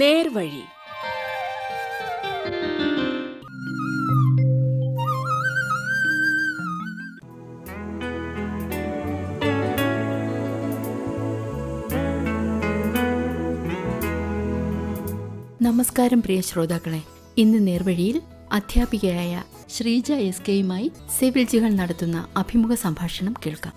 നേർവഴി. നമസ്കാരം പ്രിയ ശ്രോതാക്കളെ. ഇന്ന് നേർവഴിയിൽ അധ്യാപികയായ ശ്രീജ എസ് കെയുമായി സിവിൽ ജികൾ നടത്തുന്ന അഭിമുഖ സംഭാഷണം കേൾക്കാം.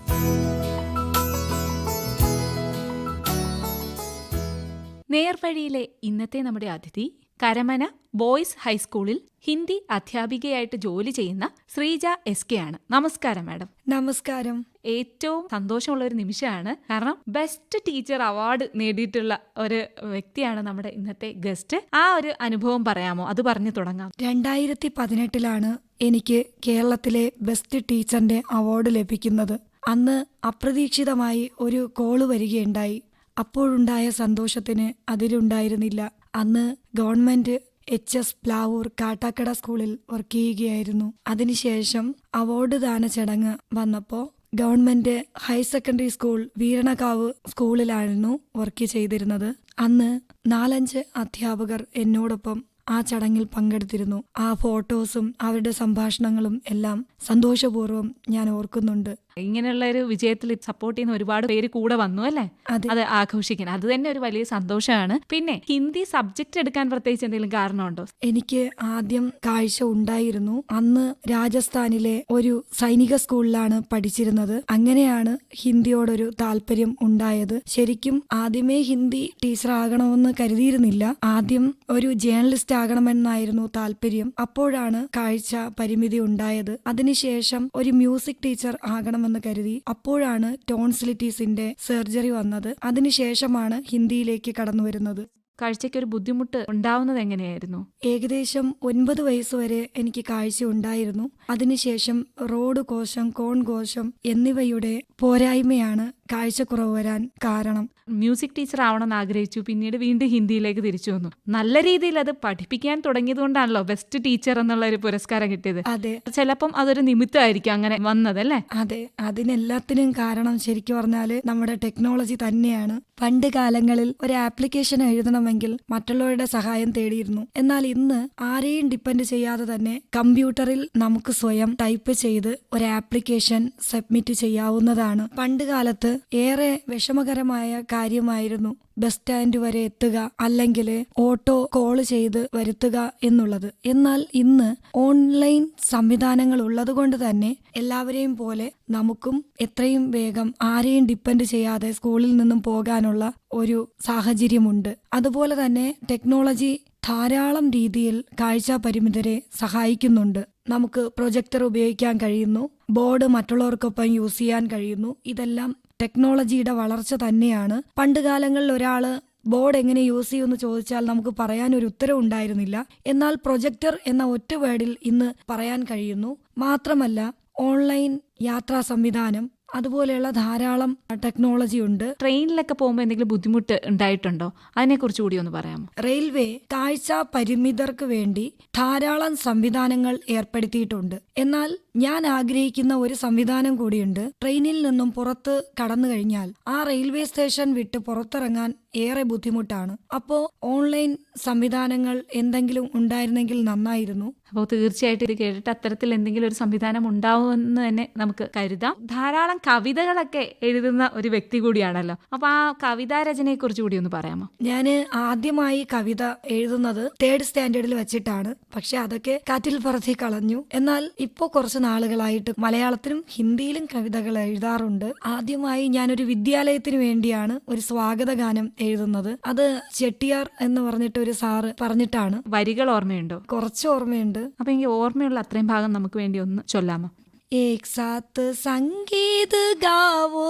നേർവഴിയിലെ ഇന്നത്തെ നമ്മുടെ അതിഥി കരമന ബോയ്സ് ഹൈസ്കൂളിൽ ഹിന്ദി അധ്യാപികയായിട്ട് ജോലി ചെയ്യുന്ന ശ്രീജ എസ് കെ ആണ്. നമസ്കാരം മാഡം. നമസ്കാരം. ഏറ്റവും സന്തോഷമുള്ള ഒരു നിമിഷമാണ്. കാരണം ബെസ്റ്റ് ടീച്ചർ അവാർഡ് നേടിയിട്ടുള്ള ഒരു വ്യക്തിയാണ് നമ്മുടെ ഇന്നത്തെ ഗസ്റ്റ്. ആ ഒരു അനുഭവം പറയാമോ? അത് പറഞ്ഞു തുടങ്ങാം. രണ്ടായിരത്തി പതിനെട്ടിലാണ് എനിക്ക് കേരളത്തിലെ ബെസ്റ്റ് ടീച്ചറിന്റെ അവാർഡ് ലഭിക്കുന്നത്. അന്ന് അപ്രതീക്ഷിതമായി ഒരു കോൾ വരികയുണ്ടായി. അപ്പോഴുണ്ടായ സന്തോഷത്തിന് അതിലുണ്ടായിരുന്നില്ല. അന്ന് government H S Plavoor Kattakada സ്കൂളിൽ വർക്ക് ചെയ്യുകയായിരുന്നു. അതിനുശേഷം അവാർഡ് ദാന ചടങ്ങ് വന്നപ്പോൾ government higher secondary school Veeranakavu സ്കൂളിലായിരുന്നു വർക്ക് ചെയ്തിരുന്നത്. അന്ന് നാലഞ്ച് അധ്യാപകർ എന്നോടൊപ്പം ആ ചടങ്ങിൽ പങ്കെടുത്തിരുന്നു. ആ ഫോട്ടോസും അവരുടെ സംഭാഷണങ്ങളും എല്ലാം സന്തോഷപൂർവം ഞാൻ ഓർക്കുന്നുണ്ട്. ഇങ്ങനെയുള്ള ഒരു വിജയത്തിൽ സപ്പോർട്ട് ചെയ്യുന്ന ഒരുപാട് പേര് കൂടെ വന്നു അല്ലേ? അതെ. ആഘോഷിക്കാൻ അത് തന്നെ ഒരു വലിയ സന്തോഷമാണ്. പിന്നെ ഹിന്ദി സബ്ജക്ട് എടുക്കാൻ പ്രത്യേകിച്ച് എന്തെങ്കിലും കാരണമുണ്ടോ? എനിക്ക് ആദ്യം കാഴ്ച ഉണ്ടായിരുന്നു. അന്ന് രാജസ്ഥാനിലെ ഒരു സൈനിക സ്കൂളിലാണ് പഠിച്ചിരുന്നത്. അങ്ങനെയാണ് ഹിന്ദിയോടൊരു താല്പര്യം ഉണ്ടായത്. ശരിക്കും ആദ്യമേ ഹിന്ദി ടീച്ചർ ആകണമെന്ന് കരുതിയിരുന്നില്ല. ആദ്യം ഒരു ജേർണലിസ്റ്റ് ആകണമെന്നായിരുന്നു താല്പര്യം. അപ്പോഴാണ് കാഴ്ച പരിമിതി ഉണ്ടായത്. അതിനുശേഷം ഒരു മ്യൂസിക് ടീച്ചർ ആകണമെന്ന് കരുതി അപ്പോഴാണ് ടോൺസിലിറ്റീസിന്റെ സർജറി വന്നത്. അതിനുശേഷമാണ് ഹിന്ദിയിലേക്ക് കടന്നു വരുന്നത്. കാഴ്ചയ്ക്ക് ഒരു ബുദ്ധിമുട്ട് ഉണ്ടാവുന്നത് എങ്ങനെയായിരുന്നു? ഏകദേശം ഒൻപത് വയസ്സുവരെ എനിക്ക് കാഴ്ച ഉണ്ടായിരുന്നു. അതിനുശേഷം റോഡ് കോശം കോൺ കോശം എന്നിവയുടെ പോരായ്മയാണ് കാഴ്ചക്കുറവ് വരാൻ കാരണം. മ്യൂസിക് ടീച്ചർ ആവണമെന്ന് ആഗ്രഹിച്ചു. പിന്നീട് വീണ്ടും ഹിന്ദിയിലേക്ക് തിരിച്ചു വന്നു. നല്ല രീതിയിൽ അത് പഠിപ്പിക്കാൻ തുടങ്ങിയതുകൊണ്ടാണല്ലോ ബെസ്റ്റ് ടീച്ചർ എന്നുള്ള ഒരു പുരസ്കാരം കിട്ടിയത്. അതെ. ചിലപ്പം അതൊരു നിമിത്തമായിരിക്കും അങ്ങനെ വന്നത് വന്നതല്ലേ അതെ. അതിനെല്ലാത്തിനും കാരണം ശരിക്കും പറഞ്ഞാൽ നമ്മുടെ ടെക്നോളജി തന്നെയാണ്. പണ്ട് കാലങ്ങളിൽ ഒരു ആപ്ലിക്കേഷൻ എഴുതണമെങ്കിൽ മറ്റുള്ളവരുടെ സഹായം തേടിയിരുന്നു. എന്നാൽ ഇന്ന് ആരെയും ഡിപ്പെൻഡ് ചെയ്യാതെ തന്നെ കമ്പ്യൂട്ടറിൽ നമുക്ക് സ്വയം ടൈപ്പ് ചെയ്ത് ഒരു ആപ്ലിക്കേഷൻ സബ്മിറ്റ് ചെയ്യാവുന്നതാണ്. പണ്ട് കാലത്ത് ഏറെ വിഷമകരമായ കാര്യമായിരുന്നു. ബസ് സ്റ്റാൻഡ് വരെ എത്തുക അല്ലെങ്കിൽ ഓട്ടോ കോൾ ചെയ്ത് വരുത്തുക എന്നുള്ളത്. എന്നാൽ ഇന്ന് ഓൺലൈൻ സംവിധാനങ്ങൾ ഉള്ളതുകൊണ്ട് തന്നെ എല്ലാവരെയും പോലെ നമുക്കും എത്രയും വേഗം ആരെയും ഡിപ്പെൻഡ് ചെയ്യാതെ സ്കൂളിൽ നിന്നും പോകാനുള്ള ഒരു സാഹചര്യമുണ്ട്. അതുപോലെ തന്നെ ടെക്നോളജി ധാരാളം രീതിയിൽ കാഴ്ച പരിമിതരെ സഹായിക്കുന്നുണ്ട്. നമുക്ക് പ്രൊജക്ടർ ഉപയോഗിക്കാൻ കഴിയുന്നു. ബോർഡ് മറ്റുള്ളവർക്കൊപ്പം യൂസ് ചെയ്യാൻ കഴിയുന്നു. ഇതെല്ലാം ടെക്നോളജിയുടെ വളർച്ച തന്നെയാണ്. പണ്ട് കാലങ്ങളിൽ ഒരാൾ ബോർഡ് എങ്ങനെ യൂസ് ചെയ്യുമെന്ന് ചോദിച്ചാൽ നമുക്ക് പറയാൻ ഒരു ഉത്തരം ഉണ്ടായിരുന്നില്ല. എന്നാൽ പ്രൊജക്ടർ എന്ന ഒറ്റ വേർഡിൽ ഇന്ന് പറയാൻ കഴിയുന്നു. മാത്രമല്ല ഓൺലൈൻ യാത്രാ സംവിധാനം അതുപോലെയുള്ള ധാരാളം ടെക്നോളജി ഉണ്ട്. ട്രെയിനിലൊക്കെ പോകുമ്പോൾ എന്തെങ്കിലും ബുദ്ധിമുട്ട് ഉണ്ടായിട്ടുണ്ടോ? അതിനെക്കുറിച്ച് കൂടി ഒന്ന് പറയാമോ? റെയിൽവേ കാഴ്ച പരിമിതർക്ക് വേണ്ടി ധാരാളം സംവിധാനങ്ങൾ ഏർപ്പെടുത്തിയിട്ടുണ്ട്. എന്നാൽ ഞാൻ ആഗ്രഹിക്കുന്ന ഒരു സംവിധാനം കൂടിയുണ്ട്. ട്രെയിനിൽ നിന്നും പുറത്ത് കടന്നു കഴിഞ്ഞാൽ ആ റെയിൽവേ സ്റ്റേഷൻ വിട്ട് പുറത്തിറങ്ങാൻ ഏറെ ബുദ്ധിമുട്ടാണ്. അപ്പോ ഓൺലൈൻ സംവിധാനങ്ങൾ എന്തെങ്കിലും ഉണ്ടായിരുന്നെങ്കിൽ നന്നായിരുന്നു. അപ്പോൾ തീർച്ചയായിട്ടും ഇത് കേട്ടിട്ട് അത്തരത്തിൽ എന്തെങ്കിലും ഒരു സംവിധാനം ഉണ്ടാവുമെന്ന് തന്നെ നമുക്ക് കരുതാം. ധാരാളം കവിതകളൊക്കെ എഴുതുന്ന ഒരു വ്യക്തി കൂടിയാണല്ലോ. അപ്പൊ ആ കവിതാ രചനയെ കുറിച്ച് കൂടി ഒന്ന് പറയാമോ? ഞാൻ ആദ്യമായി കവിത എഴുതുന്നത് തേർഡ് സ്റ്റാൻഡേർഡിൽ വെച്ചിട്ടാണ്. പക്ഷെ അതൊക്കെ കാറ്റിൽ പറത്തി കളഞ്ഞു. എന്നാൽ ഇപ്പോൾ കുറച്ച് നാളുകളായിട്ട് മലയാളത്തിലും ഹിന്ദിയിലും കവിതകൾ എഴുതാറുണ്ട് ആദ്യമായി ഞാനൊരു വിദ്യാലയത്തിന് വേണ്ടിയാണ് ഒരു സ്വാഗത ഗാനം എഴുതുന്നത് അത് ചെട്ടിയാർ എന്ന് പറഞ്ഞിട്ട് ഒരു സാറ് പറഞ്ഞിട്ടാണ് വരികൾ ഓർമ്മയുണ്ടോ കുറച്ച് ഓർമ്മയുണ്ട് അപ്പൊ എനിക്ക് ഓർമ്മയുള്ള അത്രയും ഭാഗം നമുക്ക് വേണ്ടി ഒന്ന് ചൊല്ലാമോ एक साथ संगीत गावो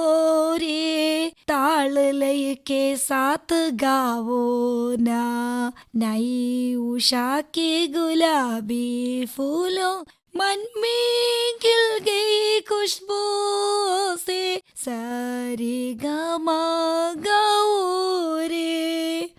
रे ताल लय के साथ गावो ना नई उषा के गुलाबी फूलों मन में खिल गई खुशबू से सारी गामा गाओ रे।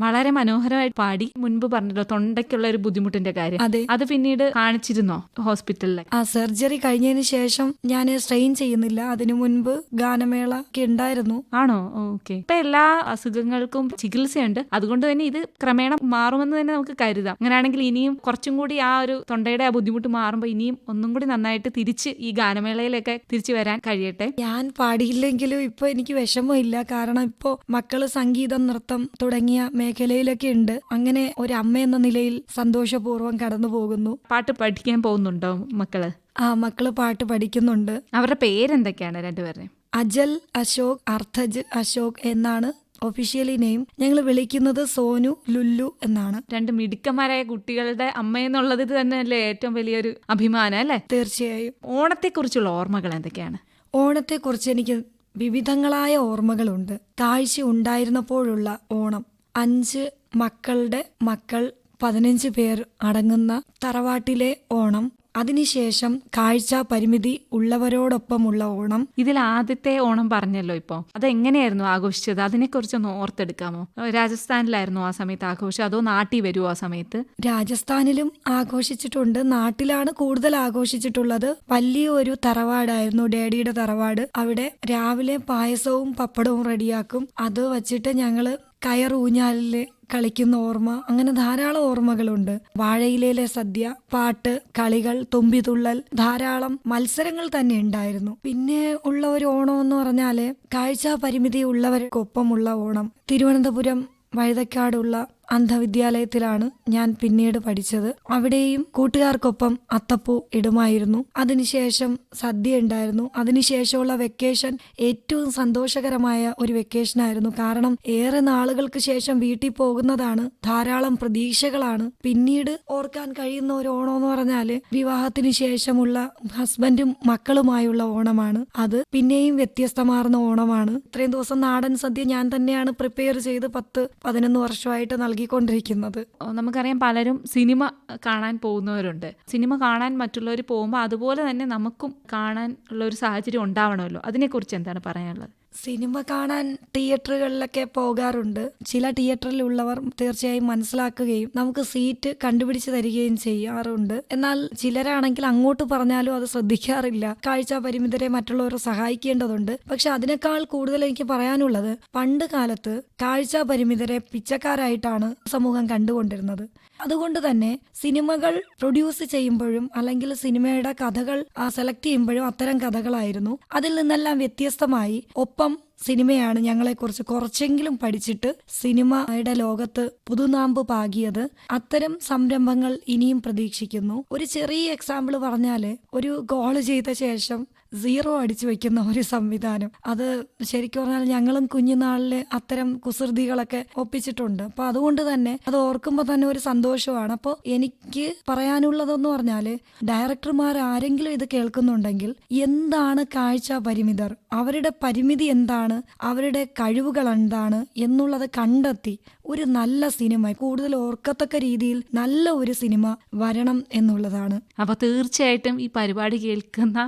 വളരെ മനോഹരമായി പാടി മുൻപ് പറഞ്ഞല്ലോ തൊണ്ടയ്ക്കുള്ള ഒരു ബുദ്ധിമുട്ടിന്റെ കാര്യം. അതെ. അത് പിന്നീട് കാണിച്ചിരുന്നോ ഹോസ്പിറ്റലിൽ ആ സർജറി കഴിഞ്ഞതിന് ശേഷം ഞാൻ സ്ട്രെയിൻ ചെയ്യുന്നില്ല. അതിനു മുൻപ് ഗാനമേള ഒക്കെ ഉണ്ടായിരുന്നു. ആണോ? ഓക്കെ. ഇപ്പൊ എല്ലാ അസുഖങ്ങൾക്കും ചികിത്സയുണ്ട്. അതുകൊണ്ട് തന്നെ ഇത് ക്രമേണ മാറുമെന്ന് തന്നെ നമുക്ക് കരുതാം. അങ്ങനെയാണെങ്കിൽ ഇനിയും കുറച്ചും കൂടി ആ ഒരു തൊണ്ടയുടെ ആ ബുദ്ധിമുട്ട് മാറുമ്പോൾ ഇനിയും ഒന്നും കൂടി നന്നായിട്ട് തിരിച്ച് ഈ ഗാനമേളയിലൊക്കെ തിരിച്ചു വരാൻ കഴിയട്ടെ. ഞാൻ പാടിയില്ലെങ്കിലും ഇപ്പൊ എനിക്ക് വിഷമമില്ല. കാരണം ഇപ്പോ മക്കൾ സംഗീതം നൃത്തം തുടങ്ങിയ മേഖലയിലൊക്കെ ഉണ്ട്. അങ്ങനെ ഒരു അമ്മ എന്ന നിലയിൽ സന്തോഷപൂർവം കടന്നു പോകുന്നു. പാട്ട് പഠിക്കാൻ പോകുന്നുണ്ടോ മക്കൾ? ആ മക്കൾ പാട്ട് പഠിക്കുന്നുണ്ട്. അവരുടെ പേരെന്തൊക്കെയാണ് രണ്ടുപേരുടെയും? അജൽ അശോക് അർത്ഥജ് അശോക് എന്നാണ് ഒഫീഷ്യലി നെയിം. ഞങ്ങൾ വിളിക്കുന്നത് സോനു ലുല്ലു എന്നാണ്. രണ്ട് മിടുക്കന്മാരായ കുട്ടികളുടെ അമ്മ എന്നുള്ളത് തന്നെയല്ലേ ഏറ്റവും വലിയൊരു അഭിമാനം അല്ലേ? തീർച്ചയായും. ഓണത്തെക്കുറിച്ചുള്ള ഓർമ്മകൾ എന്തൊക്കെയാണ്? ഓണത്തെക്കുറിച്ച് എനിക്ക് വിവിധങ്ങളായ ഓർമ്മകളുണ്ട്. കാഴ്ച ഉണ്ടായിരുന്നപ്പോഴുള്ള ഓണം. അഞ്ച് മക്കളുടെ മക്കൾ പതിനഞ്ച് പേർ അടങ്ങുന്ന തറവാട്ടിലെ ഓണം. അതിനുശേഷം കാഴ്ച പരിമിതി ഉള്ളവരോടൊപ്പമുള്ള ഓണം. ഇതിൽ ആദ്യത്തെ ഓണം പറഞ്ഞല്ലോ ഇപ്പോൾ അതെങ്ങനെയായിരുന്നു ആഘോഷിച്ചത്? അതിനെക്കുറിച്ചൊന്ന് ഓർത്തെടുക്കാമോ? രാജസ്ഥാനിലായിരുന്നു ആ സമയത്ത് ആഘോഷം അതോ നാട്ടിൽ വരുമോ ആ സമയത്ത്? രാജസ്ഥാനിലും ആഘോഷിച്ചിട്ടുണ്ട്. നാട്ടിലാണ് കൂടുതൽ ആഘോഷിച്ചിട്ടുള്ളത്. വലിയൊരു തറവാടായിരുന്നു ഡാഡിയുടെ തറവാട്. അവിടെ രാവിലെ പായസവും പപ്പടവും റെഡിയാക്കും. അത് വച്ചിട്ട് ഞങ്ങൾ കയർ ഊഞ്ഞാലിൽ കളിക്കുന്ന ഓർമ്മ അങ്ങനെ ധാരാളം ഓർമ്മകളുണ്ട്. വാഴയിലയിലെ സദ്യ പാട്ട് കളികൾ തുമ്പിതുള്ളൽ ധാരാളം മത്സരങ്ങൾ തന്നെ ഉണ്ടായിരുന്നു. പിന്നെ ഉള്ള ഒരു ഓണം എന്ന് പറഞ്ഞാൽ കാഴ്ച പരിമിതി ഉള്ളവർക്കൊപ്പമുള്ള ഓണം. തിരുവനന്തപുരം വഴുതക്കാടുള്ള അന്ധവിദ്യാലയത്തിലാണ് ഞാൻ പിന്നീട് പഠിച്ചത്. അവിടെയും കൂട്ടുകാർക്കൊപ്പം അത്തപ്പൂ ഇടുമായിരുന്നു. അതിനുശേഷം സദ്യ ഉണ്ടായിരുന്നു. അതിനുശേഷമുള്ള വെക്കേഷൻ ഏറ്റവും സന്തോഷകരമായ ഒരു വെക്കേഷൻ ആയിരുന്നു കാരണം ഏറെ നാളുകൾക്ക് ശേഷം വീട്ടിൽ പോകുന്നതാണ് ധാരാളം പ്രതീക്ഷകളാണ്. പിന്നീട് ഓർക്കാൻ കഴിയുന്ന ഒരു ഓണം എന്ന് പറഞ്ഞാൽ വിവാഹത്തിന് ശേഷമുള്ള ഹസ്ബൻഡും മക്കളുമായുള്ള ഓണമാണ്. അത് പിന്നെയും വ്യത്യസ്തമാർന്ന ഓണമാണ്. ഇത്രയും ദിവസം നാടൻ സദ്യ ഞാൻ തന്നെയാണ് പ്രിപ്പയർ ചെയ്ത് പത്ത് പതിനൊന്ന് വർഷമായിട്ട് നൽകിക്കൊണ്ടിരിക്കുന്നത്. നമുക്കറിയാം പലരും സിനിമ കാണാൻ പോകുന്നവരുണ്ട്. സിനിമ കാണാൻ മറ്റുള്ളവർ പോകുമ്പോൾ അതുപോലെ തന്നെ നമുക്കും കാണാൻ ഉള്ള ഒരു സാഹചര്യം ഉണ്ടാവണമല്ലോ. അതിനെക്കുറിച്ച് എന്താണ് പറയാനുള്ളത്? സിനിമ കാണാൻ തിയേറ്ററുകളിലൊക്കെ പോകാറുണ്ട്. ചില തിയേറ്ററിലുള്ളവർ തീർച്ചയായും മനസ്സിലാക്കുകയും നമുക്ക് സീറ്റ് കണ്ടുപിടിച്ച് തരികയും ചെയ്യാറുണ്ട്. എന്നാൽ ചിലരാണെങ്കിൽ അങ്ങോട്ട് പറഞ്ഞാലും അത് ശ്രദ്ധിക്കാറില്ല. കാഴ്ച പരിമിതരെ മറ്റുള്ളവരെ സഹായിക്കേണ്ടതുണ്ട്. പക്ഷെ അതിനേക്കാൾ കൂടുതൽ എനിക്ക് പറയാനുള്ളത് പണ്ട് കാലത്ത് കാഴ്ച പരിമിതരെ പിച്ചക്കാരായിട്ടാണ് സമൂഹം കണ്ടുകൊണ്ടിരുന്നത്. അതുകൊണ്ട് തന്നെ സിനിമകൾ പ്രൊഡ്യൂസ് ചെയ്യുമ്പോഴും അല്ലെങ്കിൽ സിനിമയുടെ കഥകൾ സെലക്ട് ചെയ്യുമ്പോഴും അത്തരം കഥകളായിരുന്നു. അതിൽ നിന്നെല്ലാം വ്യത്യസ്തമായി ഒപ്പം സിനിമയാണ് ഞങ്ങളെക്കുറിച്ച് കുറച്ചെങ്കിലും പഠിച്ചിട്ട് സിനിമയുടെ ലോകത്ത് പുതുനാമ്പ് പാകിയത്. അത്തരം സംരംഭങ്ങൾ ഇനിയും പ്രതീക്ഷിക്കുന്നു. ഒരു ചെറിയ എക്സാമ്പിൾ പറഞ്ഞാൽ ഒരു ഗോൾ ചെയ്ത ശേഷം സീറോ അടിച്ചു വെക്കുന്ന ഒരു സംവിധാനം. അത് ശരിക്കും പറഞ്ഞാൽ ഞങ്ങളും കുഞ്ഞുനാളിൽ അത്തരം കുസൃതികളൊക്കെ ഒപ്പിച്ചിട്ടുണ്ട്. അപ്പൊ അതുകൊണ്ട് തന്നെ അത് ഓർക്കുമ്പോൾ തന്നെ ഒരു സന്തോഷമാണ്. അപ്പോൾ എനിക്ക് പറയാനുള്ളതെന്ന് പറഞ്ഞാൽ ഡയറക്ടർമാർ ആരെങ്കിലും ഇത് കേൾക്കുന്നുണ്ടെങ്കിൽ എന്താണ് കാഴ്ച പരിമിതർ? അവരുടെ പരിമിതി എന്താണ്? അവരുടെ കഴിവുകൾ എന്താണ്? എന്നുള്ളത് കണ്ടെത്തി ഒരു നല്ല സിനിമ കൂടുതൽ ഓർക്കത്തക്ക രീതിയിൽ നല്ല ഒരു സിനിമ വരണം എന്നുള്ളതാണ്. അപ്പൊ തീർച്ചയായിട്ടും ഈ പരിപാടി കേൾക്കുന്ന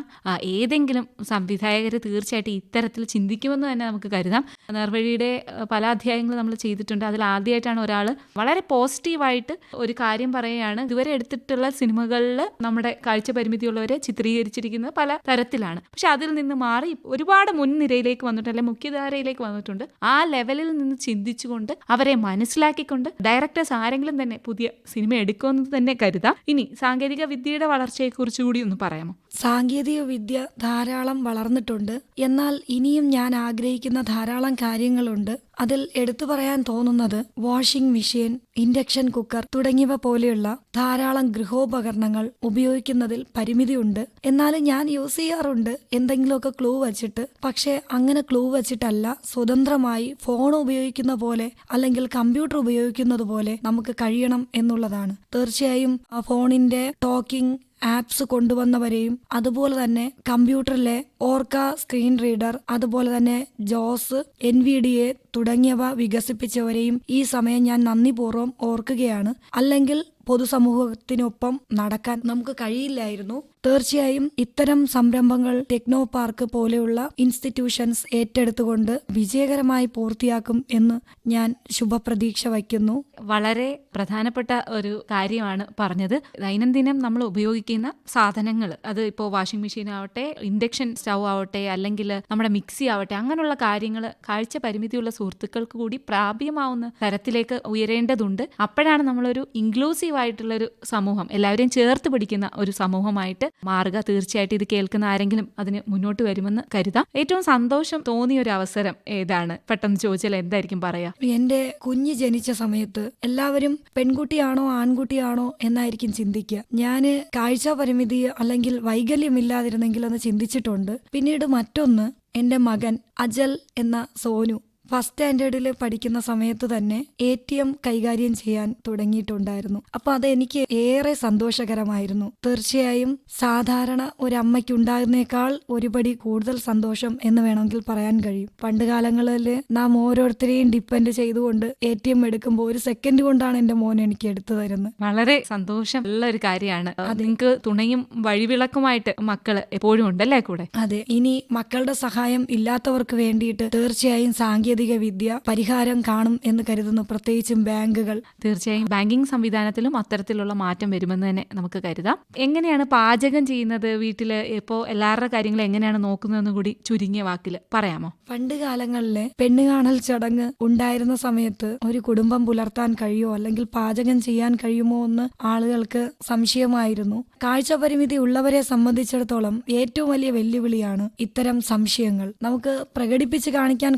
ഏതെങ്കിലും സംവിധായകർ തീർച്ചയായിട്ടും ഇത്തരത്തിൽ ചിന്തിക്കുമെന്ന് തന്നെ നമുക്ക് കരുതാം. നേർവഴിയുടെ പല അധ്യായങ്ങൾ നമ്മൾ ചെയ്തിട്ടുണ്ട്. അതിൽ ആദ്യമായിട്ടാണ് ഒരാൾ വളരെ പോസിറ്റീവായിട്ട് ഒരു കാര്യം പറയുകയാണ്. ഇതുവരെ എടുത്തിട്ടുള്ള സിനിമകളിൽ നമ്മുടെ കാഴ്ച പരിമിതിയുള്ളവരെ ചിത്രീകരിച്ചിരിക്കുന്നത് പല തരത്തിലാണ്. പക്ഷെ അതിൽ നിന്ന് മാറി ഒരുപാട് മുൻനിരയിലേക്ക് വന്നിട്ടുണ്ട് അല്ലെങ്കിൽ മുഖ്യധാരയിലേക്ക് വന്നിട്ടുണ്ട്. ആ ലെവലിൽ നിന്ന് ചിന്തിച്ചുകൊണ്ട് അവരെ മനസ്സിലാക്കിക്കൊണ്ട് ഡയറക്ടേഴ്സ് ആരെങ്കിലും തന്നെ പുതിയ സിനിമ എടുക്കുമെന്ന് തന്നെ കരുതാം. ഇനി സാങ്കേതിക വിദ്യയുടെ വളർച്ചയെക്കുറിച്ച് കൂടി ഒന്ന് പറയാമോ? സാങ്കേതിക വിദ്യ ധാരാളം വളർന്നിട്ടുണ്ട്. എന്നാൽ ഇനിയും ഞാൻ ആഗ്രഹിക്കുന്ന ധാരാളം കാര്യങ്ങളുണ്ട്. അതിൽ എടുത്തു പറയാൻ തോന്നുന്നത് വാഷിംഗ് മെഷീൻ ഇൻഡക്ഷൻ കുക്കർ തുടങ്ങിയവ പോലെയുള്ള ധാരാളം ഗൃഹോപകരണങ്ങൾ ഉപയോഗിക്കുന്നതിൽ പരിമിതിയുണ്ട്. എന്നാൽ ഞാൻ യൂസ് ചെയ്യാറുണ്ട്. എന്തെങ്കിലുമൊക്കെ ക്ലൂ വച്ചിട്ട്. പക്ഷേ അങ്ങനെ ക്ലൂ വച്ചിട്ടല്ല. സ്വതന്ത്രമായി ഫോൺ ഉപയോഗിക്കുന്ന പോലെ അല്ലെങ്കിൽ കമ്പ്യൂട്ടർ ഉപയോഗിക്കുന്നത് പോലെ നമുക്ക് കഴിയണം എന്നുള്ളതാണ്. തീർച്ചയായും ആ ഫോണിന്റെ ടോക്കിംഗ് ആപ്സ് കൊണ്ടുവന്നവരെയും അതുപോലെ തന്നെ കമ്പ്യൂട്ടറിലെ ഓർക്ക സ്ക്രീൻ റീഡർ അതുപോലെ തന്നെ ജോസ് എൻ വി ഡി എ തുടങ്ങിയവ വികസിപ്പിച്ചവരെയും ഈ സമയം ഞാൻ നന്ദിപൂർവം ഓർക്കുകയാണ്. അല്ലെങ്കിൽ പൊതുസമൂഹത്തിനൊപ്പം നടക്കാൻ നമുക്ക് കഴിയില്ലായിരുന്നു. തീർച്ചയായും ഇത്തരം സംരംഭങ്ങൾ ടെക്നോ പാർക്ക് പോലെയുള്ള ഇൻസ്റ്റിറ്റ്യൂഷൻസ് ഏറ്റെടുത്തുകൊണ്ട് വിജയകരമായി പൂർത്തിയാക്കും എന്ന് ഞാൻ ശുഭപ്രതീക്ഷ വയ്ക്കുന്നു. വളരെ പ്രധാനപ്പെട്ട ഒരു കാര്യമാണ് പറഞ്ഞത്. ദൈനംദിനം നമ്മൾ ഉപയോഗിക്കുന്ന സാധനങ്ങൾ അത് ഇപ്പോൾ വാഷിംഗ് മെഷീൻ ആവട്ടെ ഇൻഡക്ഷൻ സ്റ്റൗ ആവട്ടെ അല്ലെങ്കിൽ നമ്മുടെ മിക്സി ആവട്ടെ അങ്ങനെയുള്ള കാര്യങ്ങൾ കാഴ്ച പരിമിതിയുള്ള സുഹൃത്തുക്കൾക്ക് കൂടി പ്രാപ്യമാവുന്ന തരത്തിലേക്ക് ഉയരേണ്ടതുണ്ട്. അപ്പോഴാണ് നമ്മളൊരു ഇൻക്ലൂസീവ് ആയിട്ടുള്ള ഒരു സമൂഹം എല്ലാവരെയും ചേർത്ത് പിടിക്കുന്ന ഒരു സമൂഹമായിട്ട് മാറുക തീർച്ചയായിട്ടും ഇത് കേൾക്കുന്ന ആരെങ്കിലും അതിന് മുന്നോട്ട് വരുമെന്ന് കരുതാം. ഏറ്റവും സന്തോഷം തോന്നിയ ഒരു അവസരം ഏതാണ്? പെട്ടെന്ന് ചോദിച്ചാൽ എന്തായിരിക്കും പറയാ? എന്റെ കുഞ്ഞ് ജനിച്ച സമയത്ത് എല്ലാവരും പെൺകുട്ടിയാണോ ആൺകുട്ടിയാണോ എന്നായിരിക്കും ചിന്തിക്കുക. ഞാൻ കാഴ്ച പരിമിതി അല്ലെങ്കിൽ വൈകല്യമില്ലാതിരുന്നെങ്കിൽ എന്ന് ചിന്തിച്ചിട്ടുണ്ട്. പിന്നീട് മറ്റൊന്ന് എന്റെ മകൻ അജൽ എന്ന സോനു. ഫസ്റ്റ് സ്റ്റാൻഡേർഡിൽ പഠിക്കുന്ന സമയത്ത് തന്നെ എ ടി എം കൈകാര്യം ചെയ്യാൻ തുടങ്ങിയിട്ടുണ്ടായിരുന്നു. അപ്പൊ അത് എനിക്ക് ഏറെ സന്തോഷകരമായിരുന്നു. തീർച്ചയായും സാധാരണ ഒരു അമ്മയ്ക്ക് ഉണ്ടാകുന്നേക്കാൾ ഒരുപടി കൂടുതൽ സന്തോഷം എന്ന് വേണമെങ്കിൽ പറയാൻ കഴിയും. പണ്ട് കാലങ്ങളിൽ നാം ഓരോരുത്തരെയും ഡിപ്പെൻഡ് ചെയ്തുകൊണ്ട് എ ടി എം എടുക്കുമ്പോൾ ഒരു സെക്കൻഡ് കൊണ്ടാണ് എന്റെ മോൻ എനിക്ക് എടുത്തു തരുന്നത്. വളരെ സന്തോഷം ഉള്ള ഒരു കാര്യമാണ്. നിങ്ങൾക്ക് തുണയും വഴിവിളക്കുമായിട്ട് മക്കൾ എപ്പോഴും ഉണ്ടല്ലേ കൂടെ? അതെ. ഇനി മക്കളുടെ സഹായം ഇല്ലാത്തവർക്ക് വേണ്ടിയിട്ട് തീർച്ചയായും സാങ്കേതിക വിദ്യ പരിഹാരം കാണും എന്ന് കരുതുന്നു. പ്രത്യേകിച്ചും ബാങ്കുകൾ. തീർച്ചയായും ബാങ്കിങ് സംവിധാനത്തിലും അത്തരത്തിലുള്ള മാറ്റം വരുമെന്ന് തന്നെ നമുക്ക് കരുതാം. എങ്ങനെയാണ് പാചകം ചെയ്യുന്നത്? വീട്ടിൽ ഇപ്പോ എല്ലാവരുടെ കാര്യങ്ങൾ എങ്ങനെയാണ് നോക്കുന്നതെന്ന് കൂടി ചുരുങ്ങിയ വാക്കിൽ പറയാമോ? പണ്ട് കാലങ്ങളിലെ പെണ്ണുകാണൽ ചടങ്ങ് ഉണ്ടായിരുന്ന സമയത്ത് ഒരു കുടുംബം പുലർത്താൻ കഴിയുമോ? അല്ലെങ്കിൽ പാചകം ചെയ്യാൻ കഴിയുമോ എന്ന് ആളുകൾക്ക് സംശയമായിരുന്നു. കാഴ്ച പരിമിതി ഉള്ളവരെ സംബന്ധിച്ചിടത്തോളം ഏറ്റവും വലിയ വെല്ലുവിളിയാണ് ഇത്തരം സംശയങ്ങൾ. നമുക്ക് പ്രകടിപ്പിച്ച് കാണിക്കാൻ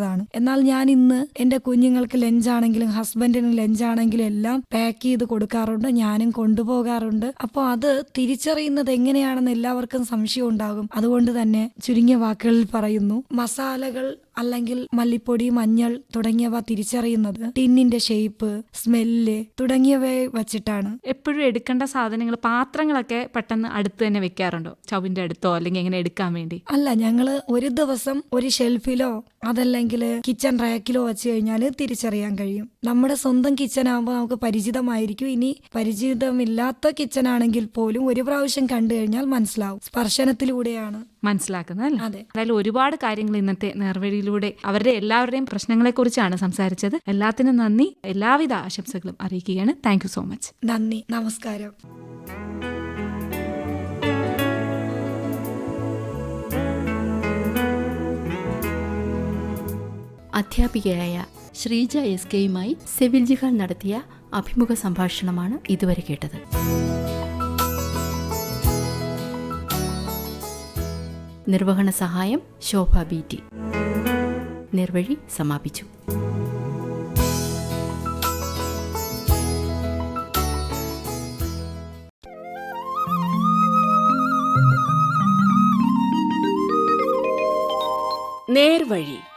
കഴിയില്ലെന്നുള്ളതാണ് എന്നാൽ ഞാൻ ഇന്ന് എന്റെ കുഞ്ഞുങ്ങൾക്ക് ലഞ്ചാണെങ്കിലും ഹസ്ബൻഡിന് ലഞ്ചാണെങ്കിലും എല്ലാം പാക്ക് ചെയ്ത് കൊടുക്കാറുണ്ട്. ഞാനും കൊണ്ടുപോകാറുണ്ട്. അപ്പോൾ അത് തിരിച്ചറിയുന്നത് എങ്ങനെയാണെന്ന് എല്ലാവർക്കും സംശയം ഉണ്ടാകും. അതുകൊണ്ട് തന്നെ ചുരുങ്ങിയ വാക്കുകളിൽ പറയുന്നു. മസാലകൾ അല്ലെങ്കിൽ മല്ലിപ്പൊടി മഞ്ഞൾ തുടങ്ങിയവ തിരിച്ചറിയുന്നത് ടിന്നിന്റെ ഷേപ്പ് സ്മെല്ല് തുടങ്ങിയവയെ വച്ചിട്ടാണ്. എപ്പോഴും എടുക്കേണ്ട സാധനങ്ങൾ പാത്രങ്ങളൊക്കെ പെട്ടെന്ന് അടുത്ത് തന്നെ വെക്കാറുണ്ടോ? ചവിന്റെ അടുത്തോ അല്ലെങ്കിൽ എങ്ങനെ എടുക്കാൻ വേണ്ടി? അല്ല ഞങ്ങൾ ഒരു ദിവസം ഒരു ഷെൽഫിലോ അതല്ലെങ്കിൽ കിച്ചൺ റാക്കിലോ വെച്ച് കഴിഞ്ഞാൽ തിരിച്ചറിയാൻ കഴിയും. നമ്മുടെ സ്വന്തം കിച്ചൺ ആകുമ്പോൾ നമുക്ക് പരിചിതമായിരിക്കും. ഇനി പരിചിതമില്ലാത്ത കിച്ചൺ ആണെങ്കിൽ പോലും ഒരു പ്രാവശ്യം കണ്ടു കഴിഞ്ഞാൽ മനസ്സിലാവും. സ്പർശനത്തിലൂടെയാണ്. മനസ്സിലാക്കുന്നത് അല്ലേ അതെ. അതായത് ഒരുപാട് കാര്യങ്ങൾ ഇന്നത്തെ നേർവഴിയിലൂടെ അവരുടെ എല്ലാവരുടെയും പ്രശ്നങ്ങളെക്കുറിച്ചാണ് സംസാരിച്ചത്. എല്ലാത്തിനും നന്ദി. എല്ലാവിധ ആശംസകളും അറിയിക്കുകയാണ്. താങ്ക് സോ മച്ച് നന്ദി. നമസ്കാരം. അധ്യാപികയായ ശ്രീജ എസ് കെയുമായി സെവിൽ ജിഹാൻ നടത്തിയ അഭിമുഖ സംഭാഷണമാണ് ഇതുവരെ കേട്ടത്. നിർവഹണ സഹായം ശോഭ ബി ടി. നിർവഴി സമാപിച്ചു. നേർവഴി